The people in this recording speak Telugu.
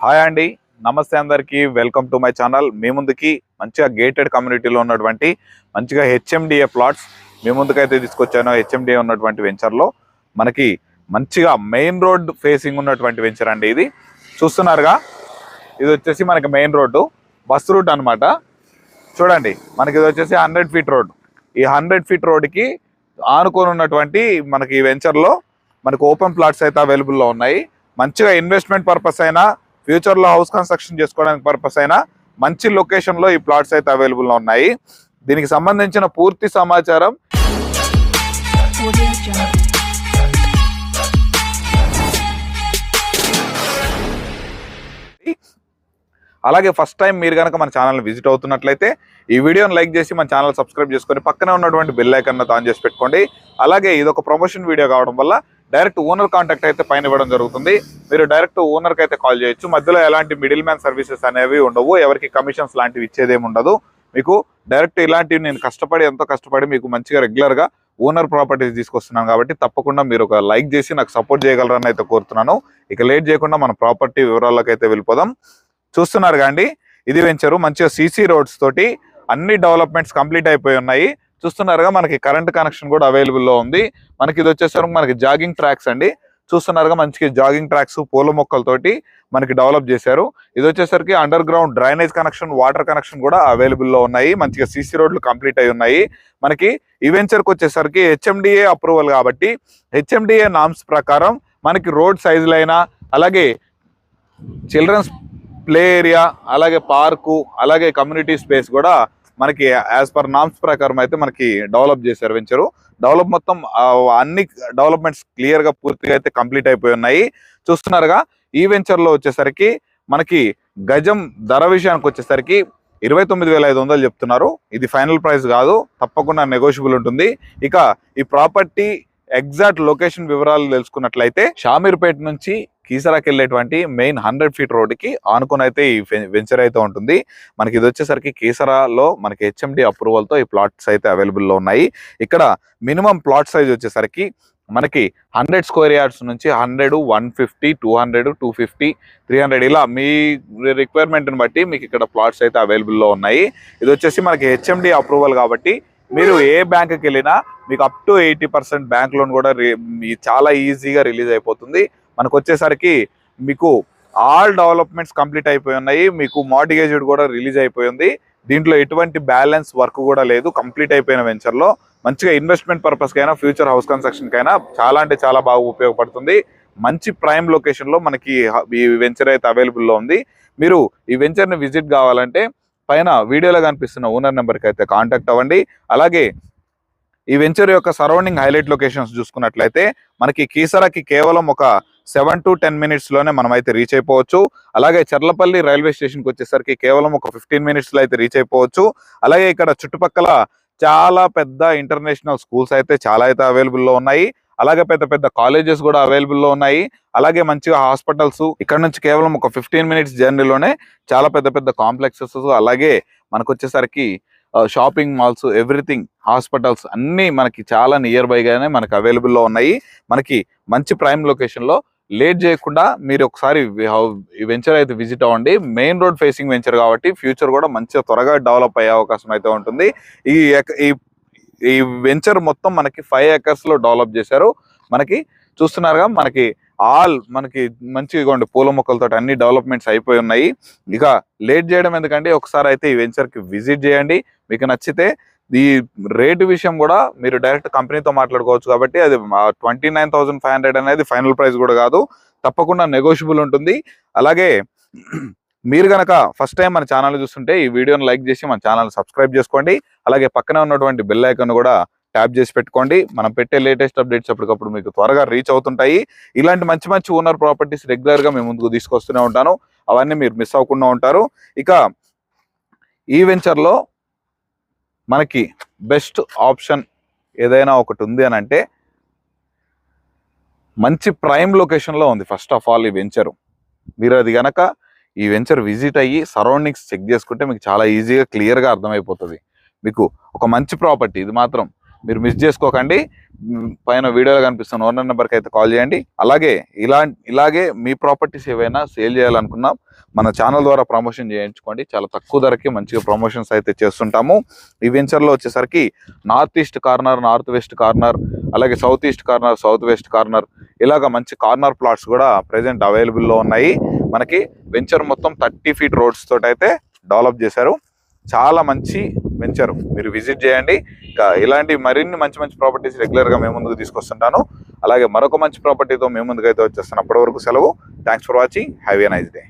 హాయ్ అండి. నమస్తే అందరికీ. Welcome to my channel. మీ ముందుకి మంచిగా గేటెడ్ కమ్యూనిటీలో ఉన్నటువంటి మంచిగా హెచ్ఎండిఏ ప్లాట్స్ మీ ముందుకైతే తీసుకొచ్చాను. హెచ్ఎండిఏ ఉన్నటువంటి వెంచర్లో మనకి మంచిగా మెయిన్ రోడ్ ఫేసింగ్ ఉన్నటువంటి వెంచర్ అండి ఇది. చూస్తున్నారుగా? ఇది వచ్చేసి మనకి మెయిన్ రోడ్డు బస్ రూట్ అన్నమాట. చూడండి. మనకి ఇది వచ్చేసి హండ్రెడ్ ఫీట్ రోడ్ ఈ హండ్రెడ్ ఫీట్ రోడ్కి ఆనుకొని ఉన్నటువంటి మనకి ఈ వెంచర్లో మనకు ఓపెన్ ప్లాట్స్ అయితే అవైలబుల్లో ఉన్నాయి. మంచిగా ఇన్వెస్ట్మెంట్ పర్పస్ అయినా ఫ్యూచర్లో హౌస్ కన్స్ట్రక్షన్ చేసుకోవడానికి పర్పస్ అయినా మంచి లొకేషన్లో ఈ ప్లాట్స్ అయితే అవైలబుల్లో ఉన్నాయి. దీనికి సంబంధించిన పూర్తి సమాచారం అలాగే ఫస్ట్ టైం మీరు కనుక మన ఛానల్ విజిట్ అవుతున్నట్లయితే ఈ వీడియోని లైక్ చేసి మన ఛానల్ సబ్స్క్రైబ్ చేసుకొని పక్కనే ఉన్నటువంటి బెల్ ఐకన్ ఆన్ చేసి పెట్టుకోండి. అలాగే ఇది ఒక ప్రమోషన్ వీడియో కావడం వల్ల డైరెక్ట్ ఓనర్ కాంటాక్ట్ అయితే పైన ఇవ్వడం జరుగుతుంది. మీరు డైరెక్ట్ ఓనర్కి అయితే కాల్ చేయొచ్చు. మధ్యలో ఎలాంటి మిడిల్ మ్యాన్ సర్వీసెస్ అనేవి ఉండవు. ఎవరికి కమిషన్స్ లాంటివి ఇచ్చేదేమి ఉండదు. మీకు డైరెక్ట్ ఇలాంటివి నేను కష్టపడి ఎంతో కష్టపడి మీకు మంచిగా రెగ్యులర్గా ఓనర్ ప్రాపర్టీస్ తీసుకొస్తున్నాను కాబట్టి తప్పకుండా మీరు ఒక లైక్ చేసి నాకు సపోర్ట్ చేయగలరని అయితే కోరుతున్నాను. ఇక లేట్ చేయకుండా మన ప్రాపర్టీ వివరాలకు అయితే వెళ్ళిపోదాం. చూస్తున్నారు కాండి ఇది వెంచరు మంచిగా సీసీ రోడ్స్ తోటి అన్ని డెవలప్మెంట్స్ కంప్లీట్ అయిపోయి ఉన్నాయి. చూస్తున్నారుగా మనకి కరెంట్ కనెక్షన్ కూడా అవైలబుల్లో ఉంది. మనకి ఇది వచ్చేసరికి మనకి జాగింగ్ ట్రాక్స్ అండి. చూస్తున్నారుగా మంచిగా జాగింగ్ ట్రాక్స్ పూల మొక్కలతోటి మనకి డెవలప్ చేశారు. ఇది వచ్చేసరికి underground drainage connection water connection కూడా అవైలబుల్లో ఉన్నాయి. మంచిగా సీసీ రోడ్లు కంప్లీట్ అయి ఉన్నాయి. మనకి ఈవెంచర్కి వచ్చేసరికి హెచ్ఎండిఏ అప్రూవల్ కాబట్టి హెచ్ఎండిఏ నామ్స్ ప్రకారం మనకి రోడ్ సైజులైనా అలాగే చిల్డ్రన్స్ ప్లే ఏరియా అలాగే పార్కు అలాగే కమ్యూనిటీ స్పేస్ కూడా మనకి యాజ్ పర్ నామ్స్ ప్రకారం అయితే మనకి డెవలప్ చేశారు వెంచరు డెవలప్ మొత్తం అన్ని డెవలప్మెంట్స్ క్లియర్గా పూర్తిగా అయితే కంప్లీట్ అయిపోయి ఉన్నాయి. చూస్తున్నారుగా ఈ వెంచర్లో వచ్చేసరికి మనకి గజం ధర విషయానికి వచ్చేసరికి ఇరవై తొమ్మిది వేల ఐదు వందలు చెప్తున్నారు. ఇది ఫైనల్ ప్రైస్ కాదు తప్పకుండా నెగోషియబుల్ ఉంటుంది. ఇక ఈ ప్రాపర్టీ ఎగ్జాక్ట్ లొకేషన్ వివరాలు తెలుసుకున్నట్లయితే షామీర్పేట నుంచి కీసరాకి వెళ్ళేటువంటి మెయిన్ హండ్రెడ్ ఫీట్ రోడ్డుకి ఆనుకొని అయితే ఈ వెంచర్ అయితే ఉంటుంది. మనకి ఇది వచ్చేసరికి కీసరాలో మనకి హెచ్ఎండి అప్రూవల్తో ఈ ప్లాట్స్ అయితే అవైలబుల్లో ఉన్నాయి. ఇక్కడ మినిమం ప్లాట్ సైజ్ వచ్చేసరికి మనకి హండ్రెడ్ స్క్వేర్ యార్డ్స్ నుంచి hundred one fifty two hundred two fifty three hundred ఇలా మీ రిక్వైర్మెంట్ని బట్టి మీకు ఇక్కడ ప్లాట్స్ అయితే అవైలబుల్లో ఉన్నాయి. ఇది వచ్చేసి మనకి హెచ్ఎండి అప్రూవల్ కాబట్టి మీరు ఏ బ్యాంకుకి వెళ్ళినా మీకు up to eighty percent bank loan కూడా రి- మీ చాలా ఈజీగా రిలీజ్ అయిపోతుంది. మనకు వచ్చేసరికి మీకు ఆల్ డెవలప్మెంట్స్ కంప్లీట్ అయిపోయి ఉన్నాయి. మీకు మార్టిగేజ్డ్ కూడా రిలీజ్ అయిపోయింది దీంట్లో ఎటువంటి బ్యాలెన్స్ వర్క్ కూడా లేదు. కంప్లీట్ అయిపోయిన వెంచర్లో మంచిగా ఇన్వెస్ట్మెంట్ పర్పస్కైనా ఫ్యూచర్ హౌస్ కన్స్ట్రక్షన్కైనా చాలా అంటే చాలా బాగా ఉపయోగపడుతుంది. మంచి ప్రైమ్ లొకేషన్లో మనకి ఈ వెంచర్ అయితే అవైలబుల్లో ఉంది. మీరు ఈ వెంచర్ని విజిట్ కావాలంటే పైన వీడియోలో కనిపిస్తున్న ఓనర్ నెంబర్కి అయితే కాంటాక్ట్ అవ్వండి. అలాగే ఈ వెంచర్ యొక్క సరౌండింగ్ హైలైట్ లొకేషన్స్ చూసుకున్నట్లయితే మనకి కీసరాకి కేవలం ఒక సెవెన్ టు టెన్ మినిట్స్లోనే మనం అయితే రీచ్ అయిపోవచ్చు. అలాగే చర్లపల్లి రైల్వే స్టేషన్కి వచ్చేసరికి కేవలం ఒక ఫిఫ్టీన్ మినిట్స్లో అయితే రీచ్ అయిపోవచ్చు. అలాగే ఇక్కడ చుట్టుపక్కల చాలా పెద్ద ఇంటర్నేషనల్ స్కూల్స్ అయితే చాలా అయితే అవైలబుల్లో లో ఉన్నాయి. అలాగే పెద్ద పెద్ద కాలేజెస్ కూడా అవైలబుల్లో లో ఉన్నాయి. అలాగే మంచిగా హాస్పిటల్స్ ఇక్కడ నుంచి కేవలం ఒక ఫిఫ్టీన్ మినిట్స్ జర్నీలోనే చాలా పెద్ద పెద్ద కాంప్లెక్సెస్ అలాగే మనకు వచ్చేసరికి షాపింగ్ మాల్స్ ఎవ్రీథింగ్ హాస్పిటల్స్ అన్నీ మనకి చాలా నియర్ బైగానే మనకి అవైలబుల్లో ఉన్నాయి. మనకి మంచి ప్రైమ్ లొకేషన్లో లేట్ చేయకుండా మీరు ఒకసారి హౌ- ఈ వెంచర్ అయితే విజిట్ అవ్వండి. మెయిన్ రోడ్ ఫేసింగ్ వెంచర్ కాబట్టి ఫ్యూచర్ కూడా మంచిగా త్వరగా డెవలప్ అయ్యే అవకాశం అయితే ఉంటుంది. ఈ ఈ ఈ వెంచర్ మొత్తం మనకి ఫైవ్ ఎకర్స్లో డెవలప్ చేశారు. మనకి చూస్తున్నారుగా మనకి ఆల్ మనకి మంచి ఇగోండి పూల మొక్కలతో అన్ని డెవలప్మెంట్స్ అయిపోయి ఉన్నాయి. ఇక లేట్ చేయడం ఎందుకంటే ఒకసారి అయితే ఈ వెంచర్కి విజిట్ చేయండి. మీకు నచ్చితే ఈ రేటు విషయం కూడా మీరు డైరెక్ట్ కంపెనీతో మాట్లాడుకోవచ్చు కాబట్టి అది twenty nine thousand five hundred అనేది ఫైనల్ ప్రైస్ కూడా కాదు. తప్పకుండా నెగోషియబుల్ ఉంటుంది. అలాగే మీరు గనక ఫస్ట్ టైం మన ఛానల్ చూస్తుంటే ఈ వీడియోని లైక్ చేసి మన ఛానల్ సబ్స్క్రైబ్ చేసుకోండి. అలాగే పక్కనే ఉన్నటువంటి బెల్ ఐకాన్ కూడా ట్యాప్ చేసి పెట్టుకోండి. మనం పెట్టే లేటెస్ట్ అప్డేట్స్ ఎప్పటికప్పుడు మీకు త్వరగా రీచ్ అవుతుంటాయి. ఇలాంటి మంచి మంచి ఓనర్ ప్రాపర్టీస్ రెగ్యులర్గా మేము ముందుకు తీసుకొస్తూనే ఉంటాను. అవన్నీ మీరు మిస్ అవ్వకుండా ఉంటారు. ఇక ఈ వెంచర్లో మనకి బెస్ట్ ఆప్షన్ ఏదైనా ఒకటి ఉంది అని అంటే మంచి ప్రైమ్ లొకేషన్లో ఉంది ఫస్ట్ ఆఫ్ ఆల్ ఈ వెంచర్. మీరు అది కనుక ఈ వెంచర్ విజిట్ అయ్యి సరౌండింగ్స్ చెక్ చేసుకుంటే మీకు చాలా ఈజీగా క్లియర్గా అర్థమైపోతుంది. మీకు ఒక మంచి ప్రాపర్టీ ఇది మాత్రం మీరు మిస్ చేసుకోకండి. పైన వీడియోలో కనిపిస్తున్న ఓనర్ నెంబర్కి అయితే కాల్ చేయండి. అలాగే ఇలా ఇలాగే మీ ప్రాపర్టీస్ ఏవైనా సేల్ చేయాలనుకున్నా మన ఛానల్ ద్వారా ప్రమోషన్ చేయించుకోండి. చాలా తక్కువ ధరకి మంచిగా ప్రమోషన్స్ అయితే చేస్తుంటాము. ఈ వెంచర్లో వచ్చేసరికి north east corner north west corner అలాగే south east corner south west corner ఇలాగ మంచి కార్నర్ ప్లాట్స్ కూడా ప్రజెంట్ అవైలబుల్లో ఉన్నాయి. మనకి వెంచర్ మొత్తం థర్టీ ఫీట్ రోడ్స్ తోటైతే డెవలప్ చేశారు. చాలా మంచి వెంచర్ మీరు విజిట్ చేయండి. ఇంకా ఇలాంటి మరిన్ని మంచి మంచి ప్రాపర్టీస్ రెగ్యులర్గా మేము ముందుకు తీసుకొస్తుంటాను. అలాగే మరొక మంచి ప్రాపర్టీతో మేము ముందుకైతే వచ్చేస్తాను అప్పటి వరకు సెలవు. Thanks for watching have a nice day